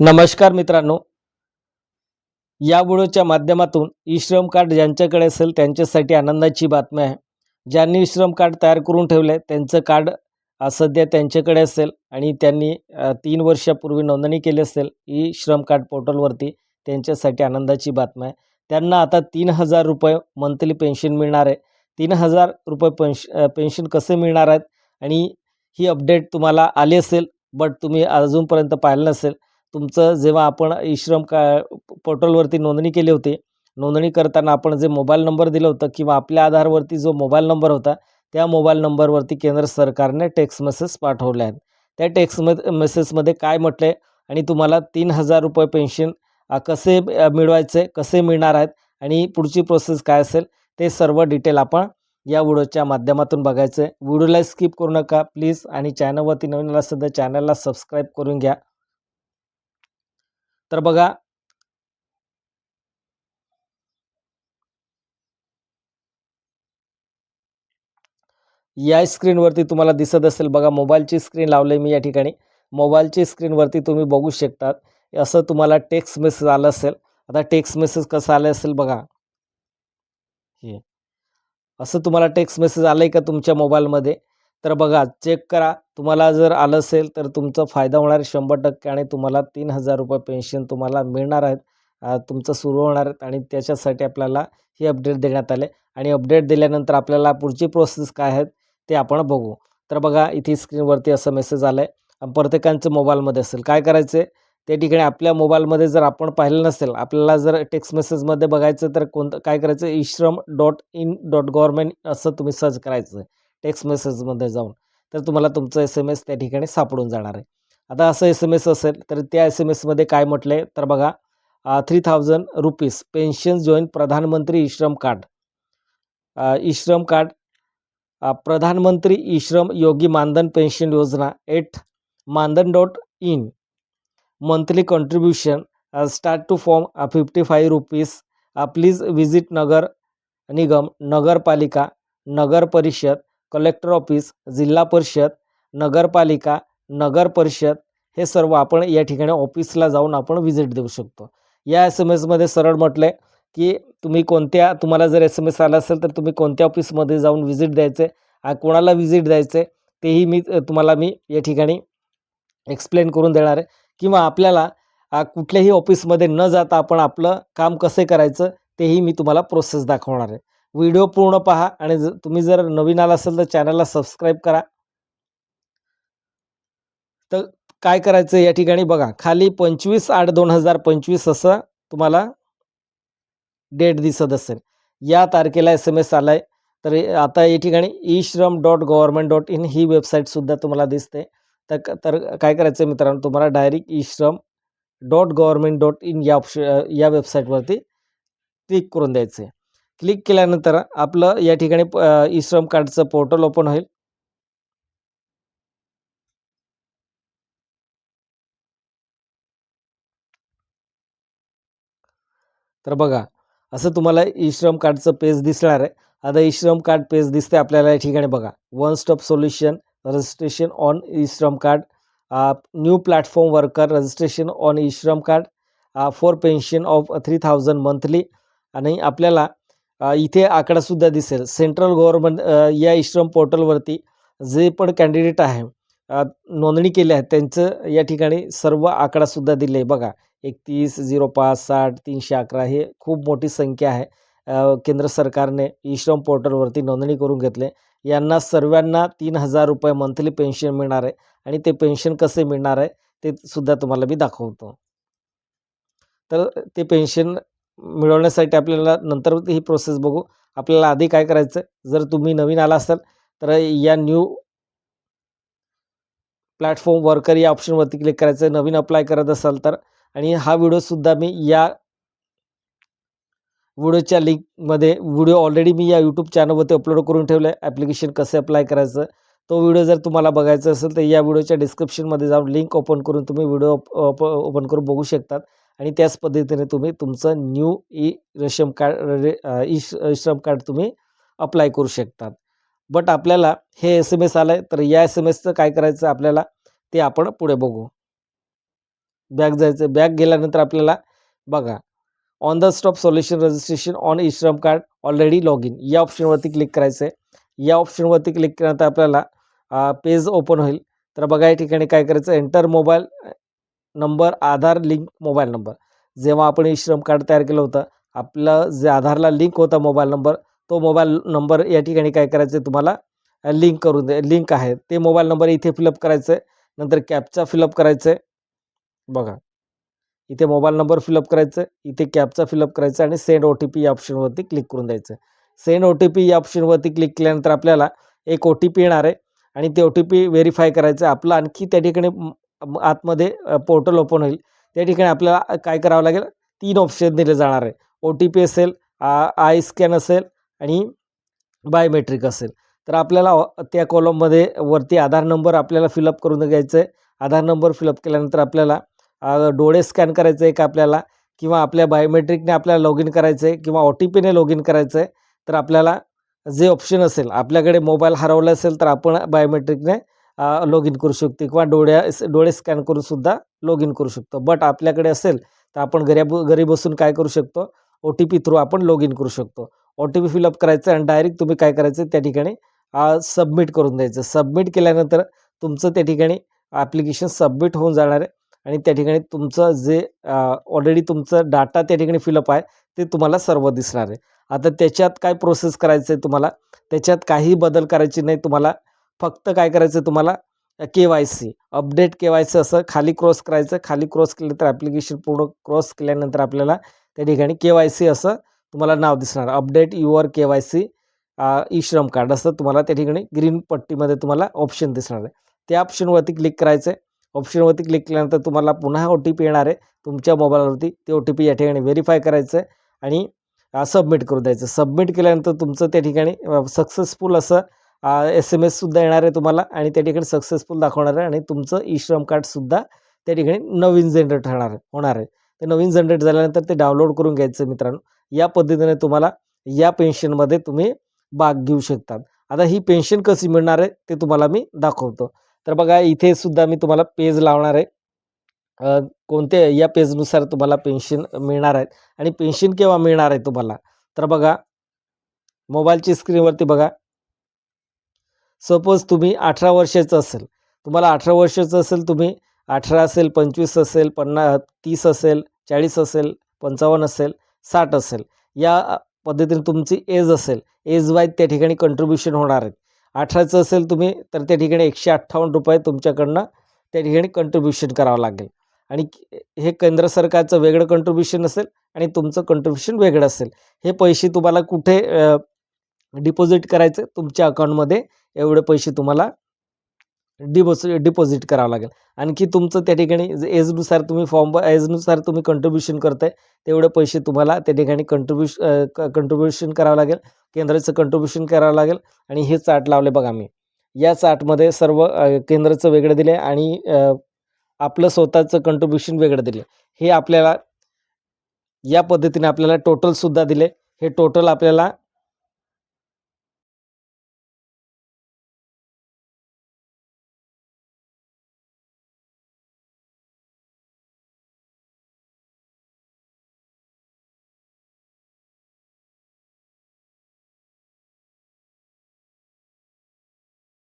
नमस्कार मित्रांनो. या व्हिडिओच्या माध्यमातून ई श्रम कार्ड ज्यांच्याकडे असेल त्यांच्यासाठी आनंदाची बातमी आहे. ज्यांनी ई श्रम कार्ड तयार करून ठेवलं आहे त्यांचं कार्ड सध्या त्यांच्याकडे असेल आणि त्यांनी तीन वर्षापूर्वी नोंदणी केली असेल ई श्रम कार्ड पोर्टलवरती त्यांच्यासाठी आनंदाची बातमी आहे. त्यांना आता तीन हजार रुपये मंथली पेन्शन मिळणार आहे. तीन हजार रुपये पेन्श पेन्शन कसे मिळणार आहेत? आणि ही अपडेट तुम्हाला आली असेल बट तुम्ही अजूनपर्यंत पाहिलं नसेल तुमचं जेव्हा आपण ई श्रम का पोर्टलवरती नोंदणी केली होती नोंदणी करताना आपण जे मोबाईल नंबर दिलं होतं किंवा आपल्या आधारवरती जो मोबाईल नंबर होता त्या मोबाईल नंबरवरती केंद्र सरकारने टेक्स्ट मेसेज पाठवले आहेत. त्या टेक्स्ट मे मेसेजमध्ये काय म्हटलं आहे आणि तुम्हाला तीन हजार रुपये पेन्शन कसे मिळवायचे कसे मिळणार आहेत आणि पुढची प्रोसेस काय असेल ते सर्व डिटेल आपण या व्हिडिओच्या माध्यमातून बघायचं आहे व्हिडिओला स्किप करू नका प्लीज आणि चॅनलवरती नवीन असेल तर चॅनलला सबस्क्राईब करून घ्या. तर बघा. या स्क्रीनवरती तुम्हाला दिसत असेल बघा मोबाईलची स्क्रीन लावले मी या ठिकाणी. मोबाईलची स्क्रीनवरती तुम्ही बघू शकतात. असं तुम्हाला टेक्स्ट मेसेज आलं असेल. आता टेक्स्ट मेसेज कसं आलं असेल बघा. हे. असं तुम्हाला टेक्स्ट मेसेज आलं आहे का तुमच्या मोबाईलमध्ये? तर बघा चेक करा. तुम्हाला जर आलं असेल तर तुमचा फायदा होणार आहे शंभर टक्के आणि तुम्हाला तीन हजार रुपये पेन्शन तुम्हाला मिळणार आहेत. तुमचं सुरू होणार आहेत आणि त्याच्यासाठी आपल्याला ही अपडेट देण्यात आले आणि अपडेट दिल्यानंतर आपल्याला पुढची प्रोसेस काय आहेत ते आपण बघू. तर बघा इथे स्क्रीनवरती असं मेसेज आलं आहे प्रत्येकांचं मोबाईलमध्ये असेल. काय करायचं आहे त्या ठिकाणी आपल्या मोबाईलमध्ये जर आपण पाहिलं नसेल आपल्याला जर टेक्स्ट मेसेजमध्ये बघायचं तर कोणतं काय करायचं? EShram dot in dot government असं तुम्ही सर्च करायचं. आहे टेक्स्ट मेसेजमध्ये जाऊन तर तुम्हाला तुमचं एस एम एस त्या ठिकाणी सापडून जाणार आहे. आता असं एस एम एस असेल तर त्या एस एम एसमध्ये काय म्हटलं आहे तर बघा three thousand rupees pension join प्रधानमंत्री ईश्रम कार्ड. ईश्रम कार्ड प्रधानमंत्री ईश्रम योगी मानधन पेन्शन योजना at Maandhan dot in monthly contribution start to from fifty five rupees please visit नगर निगम नगरपालिका नगर परिषद कलेक्टर ऑफिस जिल्हा परिषद नगरपालिका नगर परिषद हे सर्व आपण या ठिकाणी ऑफिसला जाऊन आपण व्हिजिट देऊ शकतो. या एस एम एसमध्ये सरळ म्हटलं आहे की तुम्ही कोणत्या तुम्हाला जर एस एम एस आला असेल तर तुम्ही कोणत्या ऑफिसमध्ये जाऊन व्हिजिट द्यायचे कोणाला व्हिजिट द्यायचे तेही मी तुम्हाला मी या ठिकाणी एक्सप्लेन करून देणार आहे. किंवा आपल्याला कुठल्याही ऑफिसमध्ये न जाता आपण आपलं काम कसे करायचं तेही मी तुम्हाला प्रोसेस दाखवणार आहे. व्हिडिओ पूर्ण पहा आणि जर तुम्ही जर नवीन आला असेल तर चॅनलला सबस्क्राईब करा. तर काय करायचं या ठिकाणी बघा खाली पंचवीस आठ दोन हजार पंचवीस असं तुम्हाला डेट दिसत असेल. या तारखेला एस एम एस आला आहे तर आता या ठिकाणी e Shram dot government dot in ही वेबसाईटसुद्धा तुम्हाला दिसते. तर तर काय करायचं आहे मित्रांनो तुम्हाला direct e Shram dot government dot in या ऑप्श या वेबसाईटवरती क्लिक करून द्यायचं आहे क्लिक केल्यानंतर आपलं या ठिकाणी ई श्रम कार्डचं पोर्टल ओपन होईल. तर बघा असं तुम्हाला ई श्रम कार्डचं पेज दिसणार आहे. आता ई श्रम कार्ड पेज दिसते आपल्याला या ठिकाणी बघा. One stop solution registration on e Shram card new platform worker registration on e Shram card for pension of three thousand monthly आणि आपल्याला इथे आकडासुद्धा दिसेल. सेंट्रल गव्हर्नमेंट या इश्रम पोर्टलवरती जे पण कॅन्डिडेट आहे नोंदणी केली आहे त्यांचं या ठिकाणी सर्व आकडासुद्धा दिले बघा एकतीस झिरो पाच साठ तीनशे अकरा हे खूप मोठी संख्या आहे. केंद्र सरकारने इश्रम पोर्टलवरती नोंदणी करून घेतले. यांना सर्वांना तीन हजार रुपये मंथली पेन्शन मिळणार आहे आणि ते पेन्शन कसे मिळणार आहे ते सुद्धा तुम्हाला मी दाखवतो. तर ते पेन्शन मिळवण्यासाठी आपल्याला नंतर ही प्रोसेस बघू. आपल्याला आधी काय करायचं? जर तुम्ही नवीन आला असाल तर या न्यू प्लॅटफॉर्म वर्कर या ऑप्शनवरती क्लिक करायचं. नवीन अप्लाय करत असाल तर. आणि हा व्हिडिओसुद्धा मी या व्हिडिओच्या लिंकमध्ये व्हिडिओ ऑलरेडी मी या यूट्यूब चॅनलवरती अपलोड करून ठेवलं आहे ॲप्लिकेशन कसं अप्लाय करायचं? तो व्हिडिओ जर तुम्हाला बघायचा असेल तर या व्हिडिओच्या डिस्क्रिप्शनमध्ये जाऊन लिंक ओपन करून तुम्ही व्हिडिओ ओपन करून बघू शकतात. आणि त्याच पद्धतीने तुम्ही तुमचं न्यू ई रेशन कार्ड रे e e e Shram card तुम्ही अप्लाय करू शकतात. बट आपल्याला हे एस एम एस आलं आहे तर या एस एम एसचं काय करायचं आपल्याला? ते आपण पुढे बघू. बॅग जायचं बॅग गेल्यानंतर आपल्याला बघा on the stop solution registration on e Shram card already log in या ऑप्शनवरती क्लिक करायचं आहे या ऑप्शनवरती क्लिक केल्यानंतर आपल्याला पेज ओपन होईल. तर बघा या ठिकाणी काय करायचं? Enter mobile number Aadhaar link mobile number. जेव्हा आपण ई श्रम कार्ड तयार केलं होतं आपलं जे आधारला लिंक होता मोबाईल नंबर तो मोबाईल नंबर या ठिकाणी काय करायचं आहे तुम्हाला? लिंक करून दे लिंक आहे. ते मोबाईल नंबर इथे फिलअप करायचं आहे नंतर कॅपचा फिलअप करायचं आहे बघा. इथे मोबाईल नंबर फिलअप करायचं आहे इथे कॅपचा फिलअप करायचं आणि सेंड ओ टी पी या ऑप्शनवरती क्लिक करून द्यायचं सेंड ओ टी पी या ऑप्शनवरती क्लिक केल्यानंतर आपल्याला एक ओ टी पी येणार आहे आणि ते ओ टी पी व्हेरीफाय करायचं आहे आपलं आणखी त्या ठिकाणी आतमध्ये पोर्टल ओपन होईल. त्या ठिकाणी आपल्याला काय करावं लागेल? तीन ऑप्शन दिले जाणार आहे. ओ टी पी असेल आय स्कॅन असेल आणि बायोमेट्रिक असेल. तर आपल्याला त्या कॉलममध्ये वरती आधार नंबर आपल्याला फिलअप करून घ्यायचं आहे आधार नंबर फिलअप केल्यानंतर आपल्याला डोळे स्कॅन करायचं आहे का आपल्याला? किंवा आपल्या बायोमेट्रिकने आपल्याला लॉग इन करायचं आहे किंवा ओ टी पीने लॉग इन करायचं आहे तर आपल्याला जे ऑप्शन असेल आपल्याकडे मोबाईल हरवला असेल तर आपण बायोमेट्रिकने लॉग इन करू शकतो किंवा डोळ्या डोळे स्कॅन करून सुद्धा लॉग इन करू शकतो. बट आपल्याकडे असेल तर आपण घरी घरी बसून काय करू शकतो? ओ टी पी थ्रू आपण लॉग इन करू शकतो. ओ टी पी फिलअप करायचं आणि डायरेक्ट तुम्ही काय करायचं? त्या ठिकाणी सबमिट करून द्यायचं. सबमिट केल्यानंतर तुमचं त्या ठिकाणी ॲप्लिकेशन सबमिट होऊन जाणार आहे आणि त्या ठिकाणी तुमचं जे ऑलरेडी तुमचं डाटा त्या ठिकाणी फिलअप आहे ते तुम्हाला सर्व दिसणार आहे. आता त्याच्यात काय प्रोसेस करायचं आहे तुम्हाला? त्याच्यात काही बदल करायचे नाही तुम्हाला. फक्त काय करायचं तुम्हाला? K Y C update K Y C असं खाली क्रॉस करायचं. खाली क्रॉस केलं तर ॲप्लिकेशन पूर्ण क्रॉस केल्यानंतर आपल्याला त्या ठिकाणी के वाय सी असं तुम्हाला नाव दिसणार. Update your K Y C e Shram card असं तुम्हाला त्या ठिकाणी ग्रीन पट्टीमध्ये तुम्हाला ऑप्शन दिसणार आहे. त्या ऑप्शनवरती क्लिक करायचं आहे ऑप्शनवरती क्लिक केल्यानंतर तुम्हाला पुन्हा ओ टी पी येणार आहे. तुमच्या मोबाईलवरती ते ओ टी पी या ठिकाणी व्हेरीफाय करायचं आहे आणि सबमिट करून द्यायचं. सबमिट केल्यानंतर तुमचं त्या ठिकाणी सक्सेसफुल असं एस एम एससुद्धा येणार आहे तुम्हाला आणि त्या ठिकाणी सक्सेसफुल दाखवणार आहे आणि तुमचं ई श्रम कार्डसुद्धा त्या ठिकाणी नवीन जनरेट होणार आहे होणार आहे. ते नवीन जनरेट झाल्यानंतर ते डाउनलोड करून घ्यायचं मित्रांनो. या पद्धतीने तुम्हाला या पेन्शनमध्ये तुम्ही भाग घेऊ शकतात. आता ही पेन्शन कशी मिळणार आहे ते तुम्हाला मी दाखवतो. तर बघा इथे सुद्धा मी तुम्हाला पेज लावणार आहे. कोणते कोणत्या या पेजनुसार तुम्हाला पेन्शन मिळणार आहेत आणि पेन्शन केव्हा मिळणार आहे तुम्हाला? तर बघा मोबाईलची स्क्रीनवरती बघा. सपोज तुम्ही अठरा वर्षाचं असेल. तुम्हाला अठरा वर्षाचं असेल तुम्ही अठरा असेल पंचवीस असेल पन्नास तीस असेल चाळीस असेल पंचावन्न असेल साठ असेल. या पद्धतीने तुमची एज असेल. एज वाईज त्या ठिकाणी कंट्रीब्युशन होणार आहेत अठराचं असेल तुम्ही तर त्या ठिकाणी एकशे अठ्ठावन्न रुपये तुमच्याकडनं त्या ठिकाणी कंट्रीब्युशन करावं लागेल. आणि हे केंद्र सरकारचं वेगळं कंट्रीब्युशन असेल आणि तुमचं कंट्रीब्युशन वेगळं असेल. हे पैसे तुम्हाला कुठे डिपॉझिट करायचं? तुमच्या अकाउंटमध्ये एवढे पैसे तुम्हाला डिपॉझिट डिपॉझिट करावं लागेल. आणखी तुमचं त्या ठिकाणी जे एजनुसार तुम्ही फॉर्म एजनुसार तुम्ही कंट्रीब्युशन करताय तेवढे पैसे तुम्हाला त्या ठिकाणी कंट्रीब्युश कंट्रीब्युशन करावं लागेल. केंद्राचं कंट्रीब्युशन करावं लागेल. आणि हे चार्ट लावले बघा मी. या चार्टमध्ये सर्व केंद्राचं वेगळं दिले आणि आपलं स्वतःचं कंट्रीब्युशन वेगळं दिले हे आपल्याला या पद्धतीने आपल्याला टोटलसुद्धा दिले हे टोटल आपल्याला